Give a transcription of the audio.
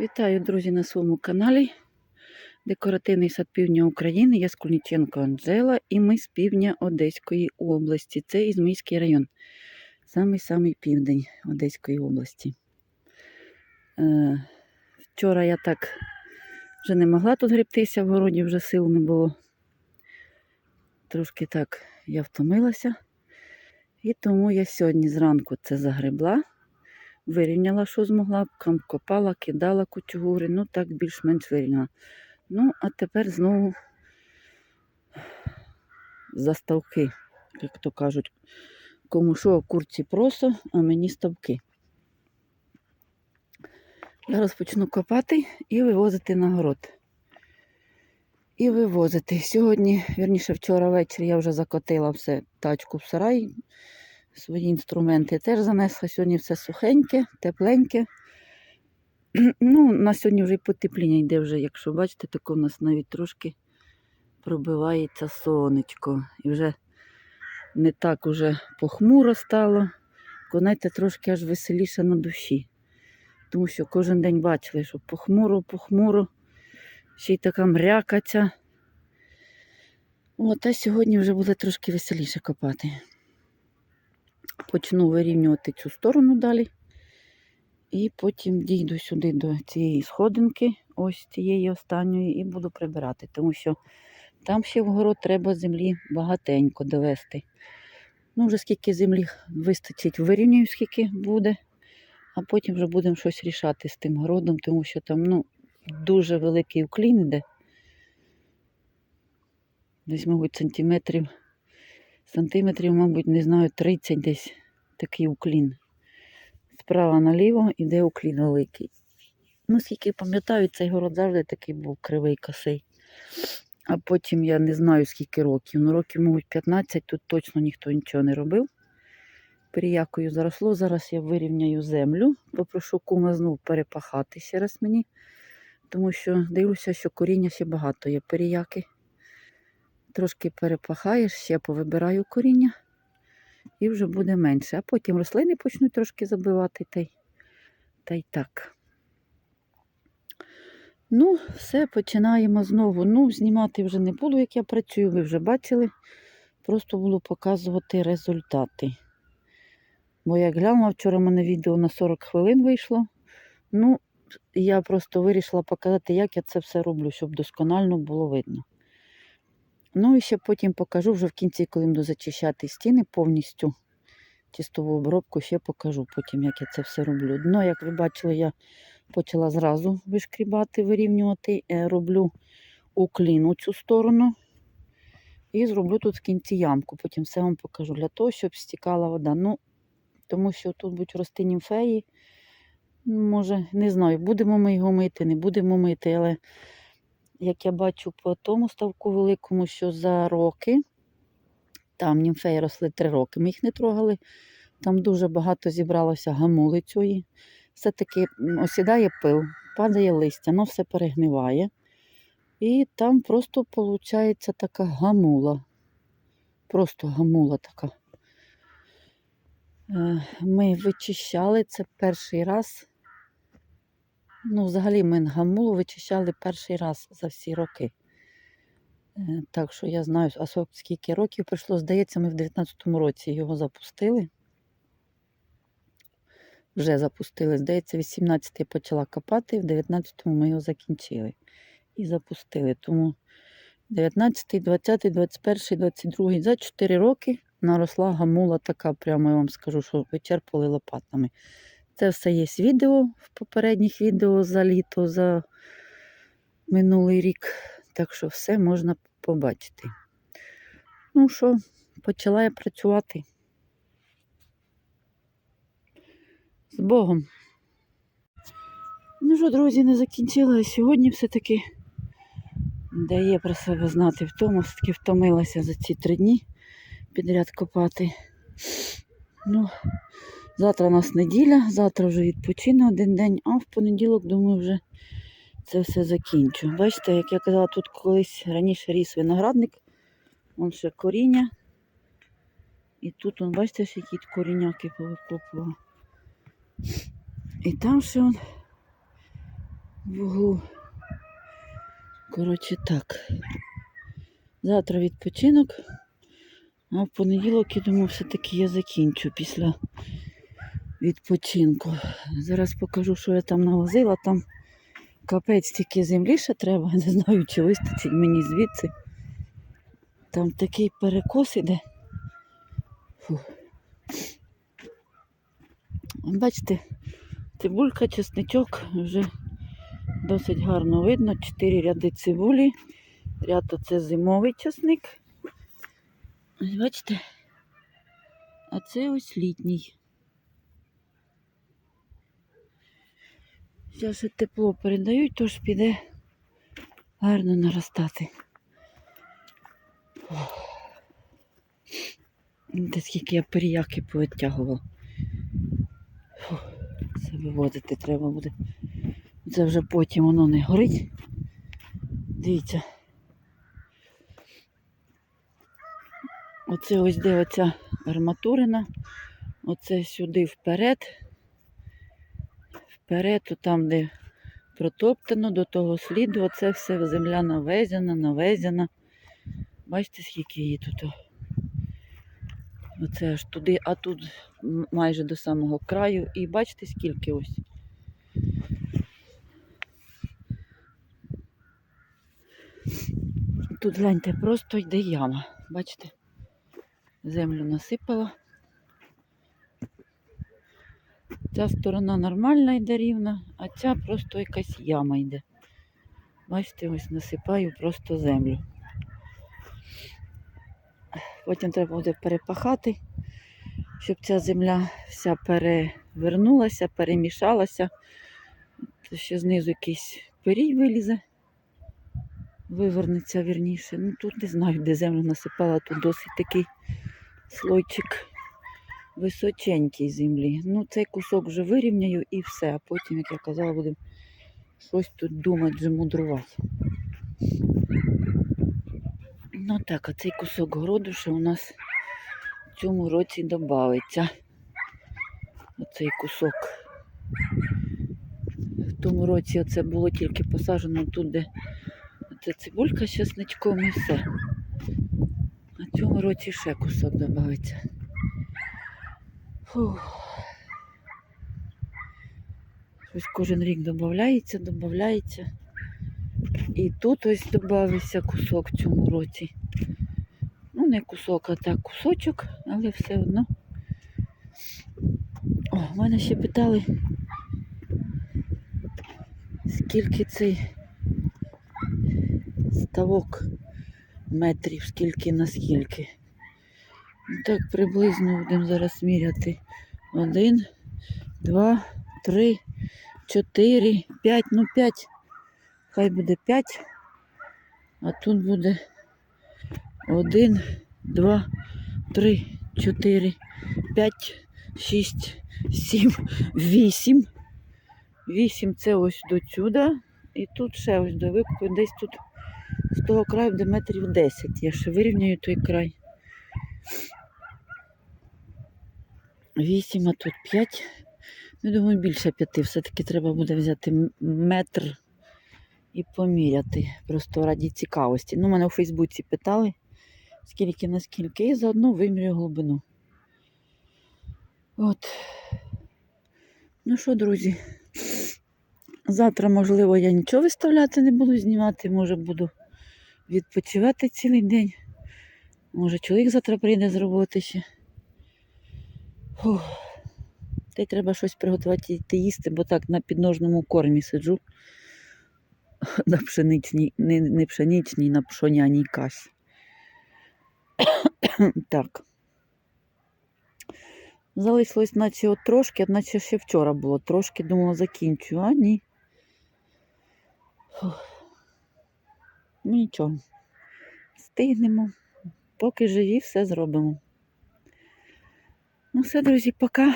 Вітаю, друзі, на своєму каналі. Декоративний сад півдня України. Я Скульніченко Анжела і ми з півдня Одеської області. Це Ізмійський район. Самий-самий південь Одеської області. Е, вчора я так вже не могла тут гребтися, в городі вже сил не було. Трошки так я втомилася. І тому я сьогодні зранку це загребла вирівняла, що змогла, копала, кидала кучугури, ну так більш-менш вирівняла. Ну, а тепер знову заставки, як то кажуть, кому що курці просо, а мені ставки. Зараз почну копати і вивозити на город. І вивозити. Сьогодні, вірніше, вчора ввечері я вже закотила все тачку в сарай, свої інструменти теж занесла. Сьогодні все сухеньке, тепленьке. Ну, на сьогодні вже і потепління йде вже, якщо бачите, тако в нас навіть трошки пробивається сонечко. І вже не так уже похмуро стало. Знаєте, трошки аж веселіше на душі. Тому що кожен день бачили, що похмуро, похмуро, ще й така мрякаця. От, а сьогодні вже буде трошки веселіше копати почну вирівнювати цю сторону далі. І потім дійду сюди до цієї сходинки, ось цієї останньої, і буду прибирати, тому що там ще в город треба землі багатенько довести. Ну, вже скільки землі вистачить, вирівнюю, скільки буде, а потім вже будемо щось рішати з тим городом, тому що там ну, дуже великий уклін іде. Десь, мабуть, сантиметрів сантиметрів, мабуть, не знаю, 30 десь такий уклін. Справа наліво іде уклін великий. Ну, скільки пам'ятаю, цей город завжди такий був кривий косий. А потім я не знаю, скільки років. Ну, років, мабуть, 15, тут точно ніхто нічого не робив. Періякою заросло. Зараз я вирівняю землю. Попрошу кума знов перепахати ще раз мені, тому що дивлюся, що коріння ще багато є періяки. Трошки перепахаєш, ще повибираю коріння і вже буде менше. А потім рослини почнуть трошки забивати та й, та й так. Ну, все, починаємо знову. Ну, знімати вже не буду, як я працюю, ви вже бачили. Просто буду показувати результати. Бо як глянула, вчора в мене відео на 40 хвилин вийшло. Ну, я просто вирішила показати, як я це все роблю, щоб досконально було видно. Ну і ще потім покажу вже в кінці, коли буду зачищати стіни повністю чистову обробку, ще покажу потім, як я це все роблю. Дно, як ви бачили, я почала зразу вишкрібати, вирівнювати. Е, роблю уклін цю сторону. І зроблю тут в кінці ямку. Потім все вам покажу для того, щоб стікала вода. Ну, Тому що тут будуть рости німфеї. Може, не знаю, будемо ми його мити, не будемо мити, але як я бачу по тому ставку великому, що за роки, там німфеї росли три роки, ми їх не трогали. Там дуже багато зібралося гамули цієї. Все-таки осідає пил, падає листя, воно все перегниває. І там просто виходить така гамула. Просто гамула така. Е, ми вичищали це перший раз. Ну, взагалі ми гамулу вичищали перший раз за всі роки. Е, так що я знаю, а скільки років пройшло, здається, ми в 19-му році його запустили. Вже запустили. Здається, 18-й почала копати, в 19-му ми його закінчили і запустили. Тому 19, 20, 21, 22 за 4 роки наросла гамула така, прямо я вам скажу, що вичерпали лопатами. Це все є відео в попередніх відео за літо, за минулий рік. Так що все можна побачити. Ну що, почала я працювати. З Богом. Ну що, друзі, не закінчила. Сьогодні все-таки дає про себе знати в тому, все-таки втомилася за ці три дні підряд копати. Ну, Завтра у нас неділя, завтра вже відпочину один день, а в понеділок, думаю, вже це все закінчу. Бачите, як я казала, тут колись раніше ріс виноградник, вон ще коріння. І тут, вон, бачите, ще які коріняки повикопували. І там ще вон в углу. Коротше так. Завтра відпочинок, а в понеділок, я думаю, все-таки я закінчу після відпочинку. Зараз покажу, що я там навозила. Там капець тільки землі ще треба. Не знаю, чи вистачить мені звідси. Там такий перекос іде. Фу. Бачите, цибулька, чесничок вже досить гарно видно. Чотири ряди цибулі. Ряд оце зимовий часник. Ось бачите? А це ось літній. Зараз тепло передають, тож піде гарно наростати. Де скільки я періяки повитягував. Це виводити треба буде. Це вже потім воно не горить. Дивіться. Оце ось де оця арматурина. Оце сюди вперед. Вперед, там, де протоптано до того сліду, оце все земля навезена, навезена. Бачите, скільки її тут? Оце аж туди, а тут майже до самого краю. І бачите, скільки ось. Тут гляньте, просто йде яма. Бачите? Землю насипала. Ця сторона нормальна йде рівна, а ця просто якась яма йде. Бачите, ось насипаю просто землю. Потім треба буде перепахати, щоб ця земля вся перевернулася, перемішалася. То ще знизу якийсь пирій вилізе, вивернеться вірніше. Ну тут не знаю, де землю насипала, тут досить такий слойчик височенький землі. Ну, цей кусок вже вирівняю і все. А потім, як я казала, будемо щось тут думати, вже мудрувати. Ну так, а цей кусок городу ще у нас в цьому році додається. Оцей кусок. В тому році оце було тільки посаджено тут, де це цибулька з чесничком і все. А в цьому році ще кусок додається. Фух. Щось кожен рік додається, додається. І тут ось додався кусок в цьому році. Ну, не кусок, а так кусочок, але все одно. О, мене ще питали, скільки цей ставок метрів, скільки на скільки. Так приблизно будемо зараз міряти. Один, два, три, чотири, п'ять, ну п'ять. Хай буде п'ять. А тут буде один, два, три, чотири, п'ять, шість, сім, вісім. Вісім це ось до сюди. І тут ще ось до викупу, десь тут з того краю буде метрів 10. Я ще вирівняю той край. Вісім, а тут п'ять. Ну, думаю, більше п'яти. Все-таки треба буде взяти метр і поміряти. Просто раді цікавості. Ну, мене у Фейсбуці питали, скільки на скільки, і заодно вимірю глибину. От. Ну що, друзі, завтра, можливо, я нічого виставляти не буду знімати, може буду відпочивати цілий день. Може, чоловік завтра прийде з роботи ще. Фух. Та й треба щось приготувати йти їсти, бо так на підножному кормі сиджу. На пшеничній, не, не пшеничній, на пшоняній каші. так. Залишилось, наче от трошки, наче ще вчора було. Трошки думала закінчу, а ні. Фух. Ну нічого. Встигнемо. Поки живі, все зробимо. Ну все, друзі, пока.